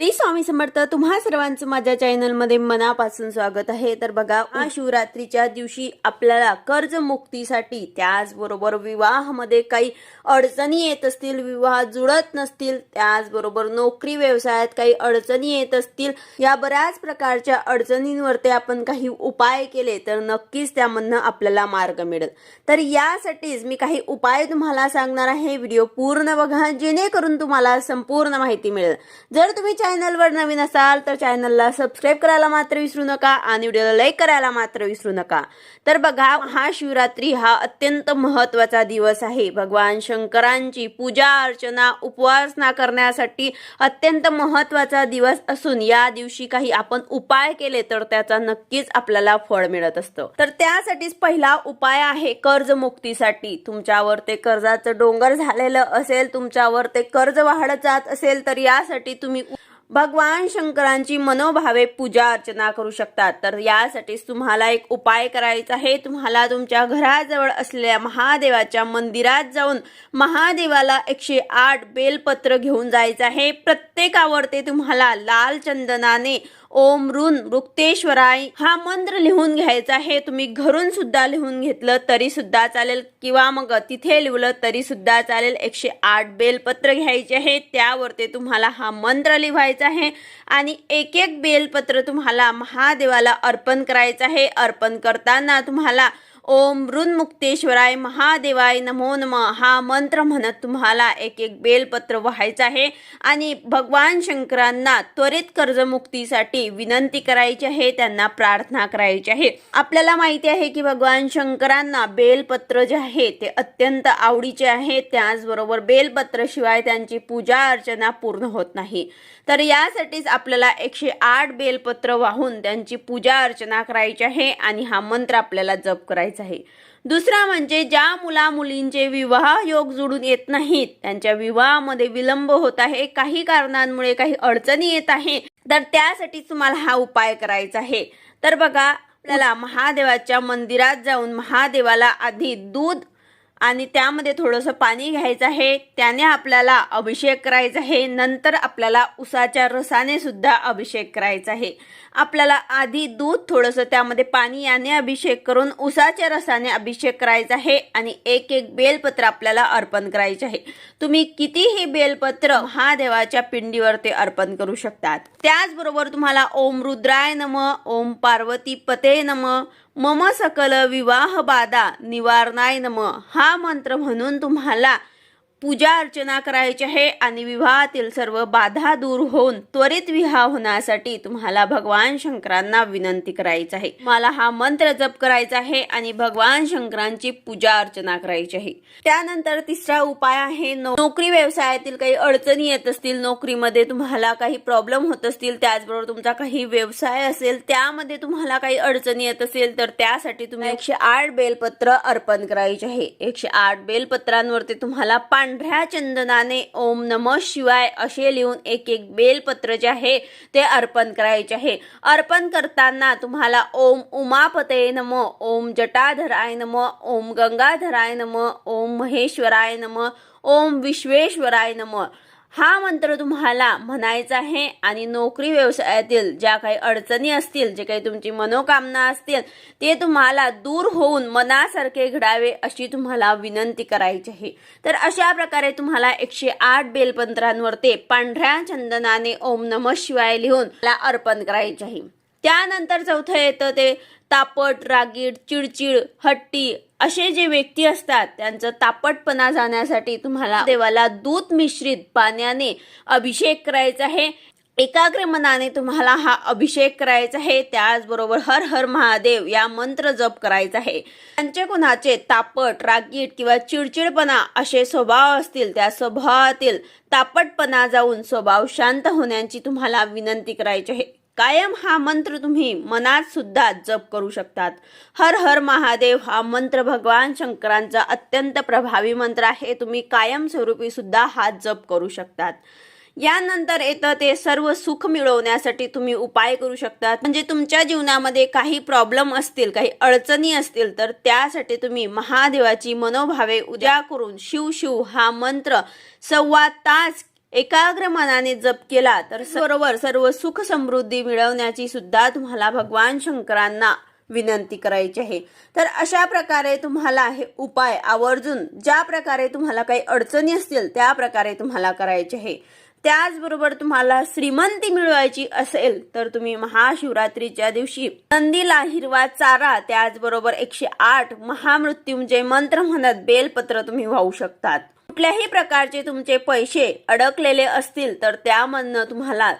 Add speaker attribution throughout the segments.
Speaker 1: श्री स्वामी समर्थ तुम्हा सर्वांचं माझ्या चॅनलमध्ये मनापासून स्वागत आहे. तर बघा महाशिवरात्रीच्या दिवशी आपल्याला कर्जमुक्तीसाठी त्याचबरोबर विवाहामध्ये काही अडचणी येत असतील विवाह जुळत नसतील त्याचबरोबर नोकरी व्यवसायात काही अडचणी येत असतील या बऱ्याच प्रकारच्या अडचणींवरती आपण काही उपाय केले तर नक्कीच त्यामधनं आपल्याला मार्ग मिळेल. तर यासाठीच मी काही उपाय तुम्हाला सांगणार आहे. व्हिडिओ पूर्ण बघा जेणेकरून तुम्हाला संपूर्ण माहिती मिळेल. जर तुम्ही चॅनलवर नवीन असाल तर चॅनलला सबस्क्राईब करायला मात्र विसरू नका आणि व्हिडिओला लाईक करायला मात्र विसरू नका. तर बघा हा शिवरात्री हा अत्यंत महत्त्वाचा दिवस आहे. भगवान शंकरांची पूजा अर्चना उपवासना करण्यासाठी अत्यंत महत्त्वाचा दिवस असून या दिवशी काही आपण उपाय केले तर त्याचा नक्कीच आपल्याला फळ मिळत असतं. तर त्यासाठीच पहिला उपाय आहे कर्जमुक्तीसाठी. तुमच्यावर ते कर्जाचं डोंगर झालेलं असेल तुमच्यावर ते कर्ज वाढत जात असेल तर यासाठी तुम्ही भगवान शंकरांची मनोभावे पूजा अर्चना करू शकतात. तर यासाठी तुम्हाला एक उपाय करायचा आहे. तुम्हाला तुमच्या घराजवळ असलेल्या महादेवाच्या मंदिरात जाऊन महादेवाला एकशे आठ बेलपत्र घेऊन जायचं आहे. प्रत्येकावर ते तुम्हाला लाल चंदनाने ओम ऋण रुक्तेश्वराय. हा मंत्र लिहून घ्यायचा आहे. तुम्ही घरून सुद्धा लिहून घेतलं तरी सुद्धा चालेल. किंवा मग तिथे लिहिलं तरी सुद्धा चालेल. एकशे आठ बेलपत्र घ्यायचे आहे त्यावरती तुम्हाला हा मंत्र लिहायचा आहे. आणि एक एक बेलपत्र तुम्हाला महादेवाला अर्पण करायचं आहे. अर्पण करताना तुम्हाला ओम मुक्तेश्वराय महादेवाय नमो नम. हा मंत्र म्हणत तुम्हाला एक एक बेलपत्र व्हायचं आहे आणि भगवान शंकरांना त्वरित कर्जमुक्तीसाठी विनंती करायची आहे त्यांना प्रार्थना करायची आहे. आपल्याला माहिती आहे की भगवान शंकरांना बेलपत्र जे आहे ते अत्यंत आवडीचे आहे. त्याचबरोबर बेलपत्र शिवाय त्यांची पूजा अर्चना पूर्ण होत नाही. तर यासाठीच आपल्याला एकशे आठ बेलपत्र वाहून त्यांची पूजा अर्चना करायची आहे आणि हा मंत्र आपल्याला जप करायचा आहे. दुसरा म्हणजे ज्या मुला मुलींचे विवाह योग जुळून येत नाहीत त्यांच्या विवाहामध्ये विलंब होत आहे काही कारणांमुळे काही अडचणी येत आहे तर त्यासाठी तुम्हाला हा उपाय करायचा आहे. तर बघा आपल्याला महादेवाच्या मंदिरात जाऊन महादेवाला आधी दूध आणि त्यामध्ये थोडंसं पाणी घ्यायचं आहे. त्याने आपल्याला अभिषेक करायचा आहे. नंतर आपल्याला उसाच्या रसाने सुद्धा अभिषेक करायचा आहे. आपल्याला आधी दूध थोडंसं त्यामध्ये पाणी याने अभिषेक करून उसाच्या रसाने अभिषेक करायचा आहे आणि एक एक बेलपत्र आपल्याला अर्पण करायचे आहे. तुम्ही कितीही बेलपत्र हा देवाच्या पिंडीवर ते अर्पण करू शकतात. त्याचबरोबर तुम्हाला ओम रुद्राय नम ओम पार्वती पते नम मम सकल विवाह बाधा निवारणाय नम हा मंत्र म्हणून तुम्हाला पूजा अर्चना करायची आहे आणि विवाहातील सर्व बाधा दूर होऊन त्वरित विवाह होण्यासाठी तुम्हाला भगवान शंकरांना विनंती करायची आहे. मला हा मंत्र जप करायचा आहे आणि भगवान शंकरांची पूजा अर्चना करायची आहे. त्यानंतर तिसरा उपाय आहे नोकरी व्यवसायातील काही अडचणी येत असतील नोकरीमध्ये तुम्हाला काही प्रॉब्लेम होत असतील त्याचबरोबर तुमचा काही व्यवसाय असेल त्यामध्ये तुम्हाला काही अडचणी येत असेल तर त्यासाठी तुम्ही एकशे आठ बेलपत्र अर्पण करायचे आहे. एकशे आठ बेलपत्रांवरती तुम्हाला पांढऱ्या चंदनाने ओम नम शिवाय असे लिहून एक एक बेलपत्र जे आहे ते अर्पण करायचे आहे. अर्पण करताना तुम्हाला ओम उमापते नम ओम जटाधराय नम ओम गंगाधराय नम ओम महेश्वराय नम ओम विश्वेश्वराय नम. हा मंत्र तुम्हाला म्हणायचा आहे आणि नोकरी व्यवसायातील ज्या काही अडचणी असतील जे काही तुमची मनोकामना असतील ते तुम्हाला दूर होऊन मनासारखे घडावे अशी तुम्हाला विनंती करायची आहे. तर अशा प्रकारे तुम्हाला एकशे आठ बेलपंत्रांवर ते पांढऱ्या चंदनाने ओम नम शिवाय लिहून अर्पण करायचे आहे. त्यानंतर चौथं येतं ते तापट रागीट चिडचिड हट्टी असे जे व्यक्ती असतात त्यांचं तापटपणा जाण्यासाठी तुम्हाला देवाला दूध मिश्रित पाण्याने अभिषेक करायचा आहे. एकाग्र मनाने तुम्हाला हा अभिषेक करायचा आहे. त्याचबरोबर हर हर महादेव या मंत्र जप करायचा आहे. त्यांचे कुणाचे तापट रागीट किंवा चिडचिडपणा असे स्वभाव असतील त्या स्वभावातील तापटपणा जाऊन स्वभाव शांत होण्याची तुम्हाला विनंती करायची आहे. कायम हा मंत्र तुम्ही मनात सुद्धा जप करू शकतात. हर हर महादेव हा मंत्र भगवान शंकरांचा अत्यंत प्रभावी मंत्र आहे. तुम्ही कायमस्वरूपी सुद्धा हा जप करू शकतात. यानंतर येतं ते सर्व सुख मिळवण्यासाठी तुम्ही उपाय करू शकतात. म्हणजे तुमच्या जीवनामध्ये काही प्रॉब्लेम असतील काही अडचणी असतील तर त्यासाठी तुम्ही महादेवाची मनोभावे उद्या करून शिव शिव हा मंत्र सव्वा तास एकाग्र मनाने जप केला तर बरोबर सर्व सुख समृद्धी मिळवण्याची सुद्धा तुम्हाला भगवान शंकरांना विनंती करायची आहे. तर अशा प्रकारे तुम्हाला हे उपाय आवर्जून ज्या प्रकारे तुम्हाला काही अडचणी असतील त्या प्रकारे तुम्हाला करायचे आहे. त्याचबरोबर तुम्हाला श्रीमंती मिळवायची असेल तर तुम्ही महाशिवरात्रीच्या दिवशी नंदीला हिरवा चारा त्याचबरोबर एकशे आठ महामृत्युंजय मंत्र म्हणत बेलपत्र तुम्ही वाहू शकतात. कुठल्याही प्रकारचे तुमचे पैसे अडकलेले असतील तर त्यामधनं तुम्हाला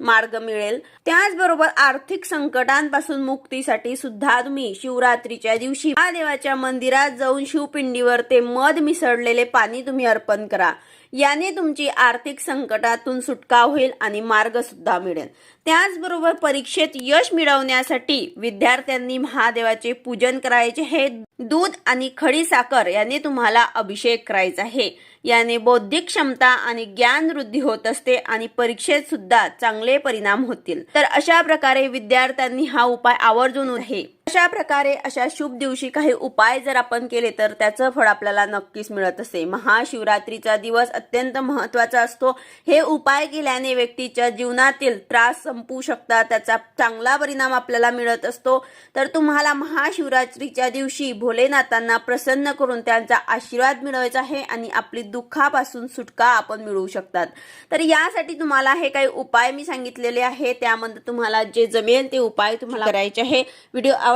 Speaker 1: मार्ग मिळेल. त्याचबरोबर आर्थिक संकटांपासून मुक्तीसाठी सुद्धा तुम्ही शिवरात्रीच्या दिवशी महादेवाच्या मंदिरात जाऊन शिवपिंडीवर ते मध मिसळलेले पाणी तुम्ही अर्पण करा. याने तुमची आर्थिक संकटातून सुटका होईल आणि मार्ग सुद्धा मिळेल. त्याचबरोबर परीक्षेत यश मिळवण्यासाठी विद्यार्थ्यांनी महादेवाचे पूजन करायचे हे दूध आणि खडी साखर याने तुम्हाला अभिषेक करायचा आहे. याने बौद्धिक क्षमता आणि ज्ञान वृद्धी होत असते आणि परीक्षेत सुद्धा चांगले परिणाम होतील. तर अशा प्रकारे विद्यार्थ्यांनी हा उपाय आवर्जून आहे. अशा प्रकारे अशा शुभ दिवशी काही उपाय जर आपण केले तर त्याचं फळ आपल्याला नक्कीच मिळत असते महाशिवरात्रीचा दिवस अत्यंत महत्त्वाचा असतो. हे उपाय केल्याने व्यक्तीच्या जीवनातील त्रास संपू शकतात त्याचा चांगला परिणाम आपल्याला मिळत असतो. तर तुम्हाला महाशिवरात्रीच्या दिवशी भोलेनाथांना प्रसन्न करून त्यांचा आशीर्वाद मिळवायचा आहे आणि आपली दुःखापासून सुटका आपण मिळवू शकतात. तर यासाठी तुम्हाला हे काही उपाय मी सांगितलेले आहे. त्यामध्ये तुम्हाला जे जमेल ते उपाय तुम्हाला करायचे आहे. व्हिडिओ